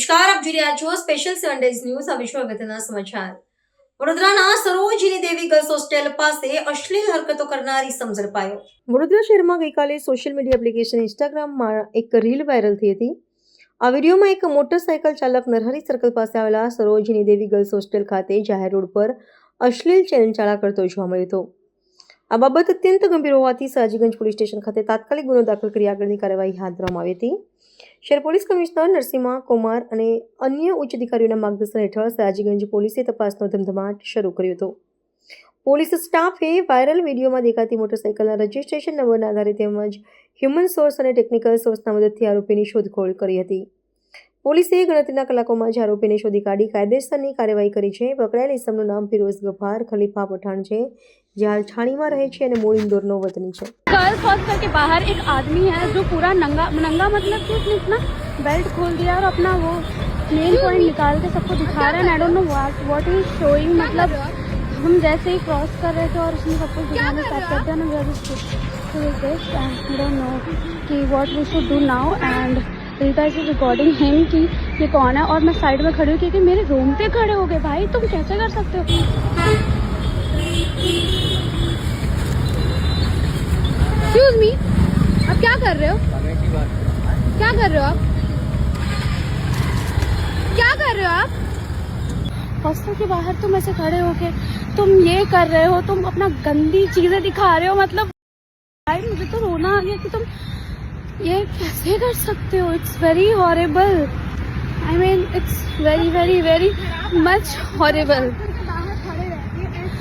જોઈ રહ્યા છો સ્પેશિયલ સેવન ડેઝ ન્યૂઝ હવે છું અગત્યના સમાચાર. વડોદરાના સરોજીની દેવી ગર્લ્સ હોસ્ટેલ પાસે અશ્લીલ હરકતો કરનારી સમ ઝડપાયો વડોદરા શહેરમાં ગઈકાલે સોશિયલ મીડિયા એપ્લિકેશન ઇન્સ્ટાગ્રામમાં એક રીલ વાયરલ થઈ હતી. આ વિડીયોમાં એક મોટરસાયકલ ચાલક નરહરી સર્કલ પાસે આવેલા સરોજીની દેવી ગર્લ્સ હોસ્ટેલ ખાતે જાહેર રોડ પર અશ્લીલ ચલનચાળા કરતો જોવા મળ્યો હતો. આ બાબત અત્યંત ગંભીર હોવાથી સયાજીગંજ પોલીસ સ્ટેશન ખાતે તાત્કાલિક ગુનો દાખલ કરી આગળની કાર્યવાહી હાથ ધરવામાં આવી હતી. શહેર પોલીસ કમિશનર નરસિંહા કુમાર અને અન્ય ઉચ્ચ અધિકારીઓના માર્ગદર્શન હેઠળ સયાજીગંજ પોલીસે તપાસનો ધમધમાટ શરૂ કર્યો હતો. પોલીસ સ્ટાફે વાયરલ વિડીયોમાં દેખાતી મોટરસાયકલના રજિસ્ટ્રેશન નંબરના આધારે તેમજ હ્યુમન સોર્સ અને ટેકનિકલ સોર્સના મદદથી આરોપીની શોધખોળ કરી હતી. પોલીસે ગણતરીના કલાકોમાં જ આરોપીને શોધી કાઢી કાયદેસરની કાર્યવાહી કરી છે. પકડાયેલ ઇસમનું નામ ફિરોઝ ગફાર, ખલીફા પઠાણ છે. જે હાલ છાણીમાં રહે છે અને મૂળ ઇન્દોરનો વતની છે गर्ल्स हॉस्टल के बाहर एक आदमी है जो पूरा नंगा नंगा मतलब कि उसने इतना बेल्ट खोल दिया और अपना वो मेन पॉइंट निकाल के सबको दिखा रहा है I don't know what what is showing मतलब हम जैसे ही क्रॉस कर रहे थे और उसने सबको दिखाना स्टार्ट कर दिया ना we are this I don't know कि what we should do now and Rita is recording him कि ये कौन है और मैं साइड में खड़ी हूँ क्योंकि मेरे रूम पे खड़े हो गए भाई तुम कैसे कर सकते हो एक्सक्यूज मी आप क्या कर रहे हो? क्या कर रहे हो आप? क्या कर रहे हो आप? हॉस्टल के बाहर तुम ऐसे खड़े होके तुम ये कर रहे हो तुम अपना गंदी चीज़ें दिखा रहे हो मतलब भाई मुझे तो रोना आ गया कि तुम ये कैसे कर सकते हो? It's very horrible I mean it's very very very much horrible